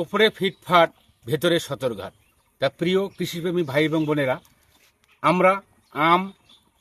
ওপরে ফিটফাট ভেতরে সতর্ঘাট তা প্রিয় কৃষিপ্রেমী ভাই এবং বোনেরা, আমরা আম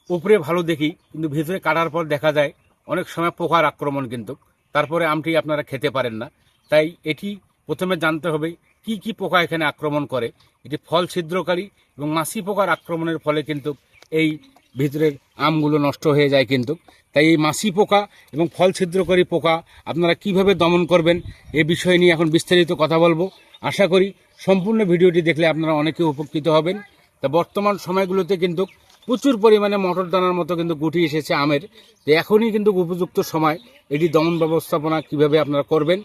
উপরে ভালো দেখি, কিন্তু ভেতরে কাটার পর দেখা যায় অনেক সময় পোকার আক্রমণ কিন্তু। তারপরে আমটি আপনারা খেতে পারেন না। তাই এটি প্রথমে জানতে হবে, কি কি পোকা এখানে আক্রমণ করে? এটি ফল ছিদ্রকারী এবং মাছি পোকার আক্রমণের ফলে কিন্তু এই ভিতরের আমগুলো নষ্ট হয়ে যায় কিন্তু। তাই এই মাছি পোকা এবং ফল ছিদ্রকারী পোকা আপনারা কীভাবে দমন করবেন এ বিষয় নিয়ে এখন বিস্তারিত কথা বলব। আশা করি সম্পূর্ণ ভিডিওটি দেখলে আপনারা অনেকে উপকৃত হবেন। তা বর্তমান সময়গুলোতে কিন্তু প্রচুর পরিমাণে মটর দানার মতো কিন্তু গুটি এসেছে আমের। তো এখনই কিন্তু উপযুক্ত সময় এটি দমন ব্যবস্থাপনা কীভাবে আপনারা করবেন।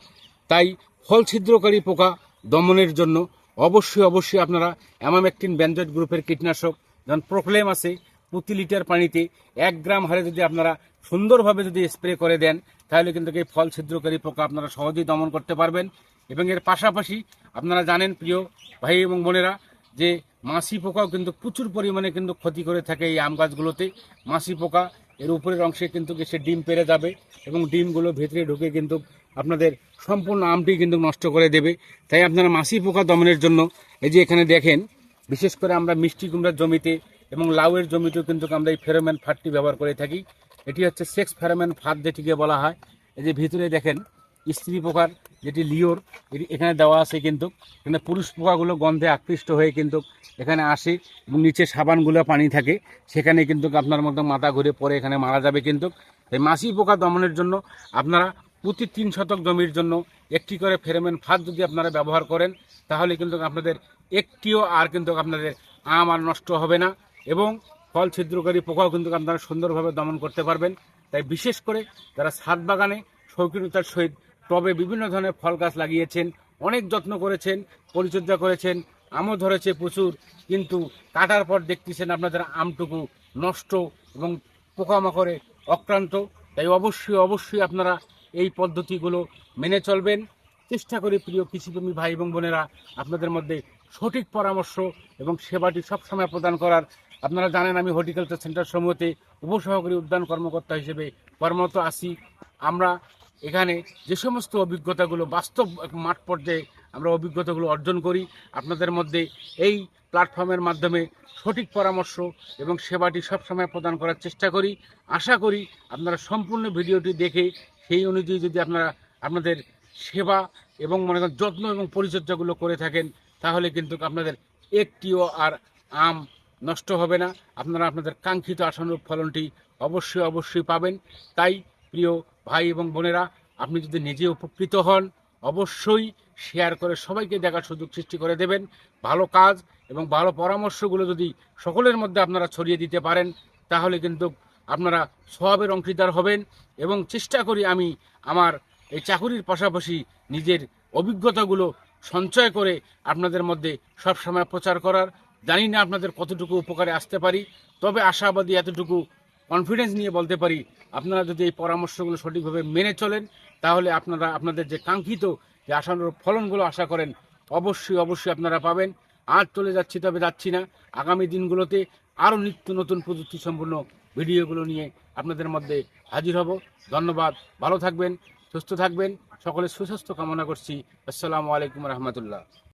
তাই ফল ছিদ্রকারী পোকা দমনের জন্য অবশ্যই অবশ্যই আপনারা অ্যামামেকটিন ব্যান্ডেড গ্রুপের কীটনাশক, যেমন প্রোক্লেম আছে প্রতি লিটার পানিতে এক গ্রাম হারে যদি আপনারা সুন্দরভাবে যদি স্প্রে করে দেন, তাহলে কিন্তু এই ফল ছিদ্রকারী পোকা আপনারা সহজেই দমন করতে পারবেন। এবং এর পাশাপাশি আপনারা জানেন প্রিয় ভাই এবং বোনেরা, যে মাছি পোকাও কিন্তু প্রচুর পরিমাণে কিন্তু ক্ষতি করে থাকে এই আম গাছগুলোতে। মাছি পোকা এর উপরের অংশে কিন্তু এসে ডিম পেরে যাবে এবং ডিমগুলো ভেতরে ঢুকে কিন্তু আপনাদের সম্পূর্ণ আমটি কিন্তু নষ্ট করে দেবে। তাই আপনারা মাছি পোকা দমনের জন্য এই যে এখানে দেখেন, বিশেষ করে আমরা মিষ্টি কুমড়ার জমিতে এবং লাউয়ের জমিতেও কিন্তু আমরা এই ফেরোমেন ফাঁদটি ব্যবহার করে থাকি। এটি হচ্ছে সেক্স ফেরোমেন ফাঁদ যেটিকে বলা হয়। এই যে ভিতরে দেখেন, স্ত্রী পোকার যেটি লিওর, এটি এখানে দেওয়া আছে কিন্তু। এখানে পুরুষ পোকাগুলো গন্ধে আকৃষ্ট হয়ে কিন্তু এখানে আসে এবং নিচে সাবানগুলো পানি থাকে। সেখানে কিন্তু আপনার মতো মাথা ঘুরে পরে এখানে মারা যাবে কিন্তু। এই মাছি পোকা দমনের জন্য আপনারা প্রতি তিন শতক জমির জন্য একটি করে ফেরোমেন ফাঁদ যদি আপনারা ব্যবহার করেন, তাহলে কিন্তু আপনাদের একটিও আর কিন্তু আপনাদের আম আর নষ্ট হবে না। এবং ফল ছিদ্রকারী পোকাও কিন্তু আপনারা সুন্দরভাবে দমন করতে পারবেন। তাই বিশেষ করে যারা ছাদ বাগানে শৌখিনতার সহিত টবে বিভিন্ন ধরনের ফল গাছ লাগিয়েছেন, অনেক যত্ন করেছেন, পরিচর্যা করেছেন, আমও ধরেছে প্রচুর, কিন্তু কাটার পর দেখতেছেন আপনাদের আমটুকু নষ্ট এবং পোকামাকড়ে অক্রান্ত। তাই অবশ্যই অবশ্যই আপনারা এই পদ্ধতিগুলো মেনে চলবেন। চেষ্টা করি প্রিয় কৃষিপ্রেমী ভাই এবং বোনেরা আপনাদের মধ্যে সঠিক পরামর্শ এবং সেবাটি সবসময় প্রদান করার আপনারা জানেন আমি হর্টিকালচার সেন্টার সমূহতে উপসহকারী উদ্যান কর্মকর্তা হিসেবে কর্মরত আছি। আমরা এখানে যে সমস্ত অভিজ্ঞতাগুলো বাস্তব মাঠ পর্যায়ে আমরা অভিজ্ঞতাগুলো অর্জন করি, আপনাদের মধ্যে এই প্ল্যাটফর্মের মাধ্যমে সঠিক পরামর্শ এবং সেবাটি সবসময় প্রদান করার চেষ্টা করি। আশা করি আপনারা সম্পূর্ণ ভিডিওটি দেখে সেই অনুযায়ী যদি আপনারা আপনাদের সেবা এবং মনে করেন যত্ন এবং পরিচর্যাগুলো করে থাকেন, তাহলে কিন্তু আপনাদের একটিও আর আম নষ্ট হবে না। আপনারা আপনাদের কাঙ্ক্ষিত আশানুরূপ ফলনটি অবশ্যই অবশ্যই পাবেন। তাই প্রিয় ভাই এবং বোনেরা, আপনি যদি নিজে উপকৃত হন, অবশ্যই শেয়ার করে সবাইকে দেখার সুযোগ সৃষ্টি করে দেবেন। ভালো কাজ এবং ভালো পরামর্শগুলো যদি সকলের মধ্যে আপনারা ছড়িয়ে দিতে পারেন, তাহলে কিন্তু আপনারা সবের অংশীদার হবেন এবং চেষ্টা করি আমি আমার এই চাকুরির পাশাপাশি নিজের অভিজ্ঞতাগুলো সঞ্চয় করে আপনাদের মধ্যে সবসময় প্রচার করার। জানি না আপনাদের কতটুকু উপকারে আসতে পারি, তবে আশাবাদী এতটুকু কনফিডেন্স নিয়ে বলতে পারি, আপনারা যদি এই পরামর্শগুলো সঠিকভাবে মেনে চলেন, তাহলে আপনারা, আপনাদের যে কাঙ্ক্ষিত যে আশানুরূপ ফলনগুলো আশা করেন, অবশ্যই অবশ্যই আপনারা পাবেন। আর চলে যাচ্ছি, তবে যাচ্ছি না। আগামী দিনগুলোতে আরও নিত্য নতুন প্রযুক্তি সম্পূর্ণ ভিডিওগুলো নিয়ে আপনাদের মধ্যে হাজির হব। ধন্যবাদ, ভালো থাকবেন, সুস্থ থাকবেন, সকলে সুস্বাস্থ্য কামনা করছি। আসসালামু আলাইকুম রহমতুল্লাহ।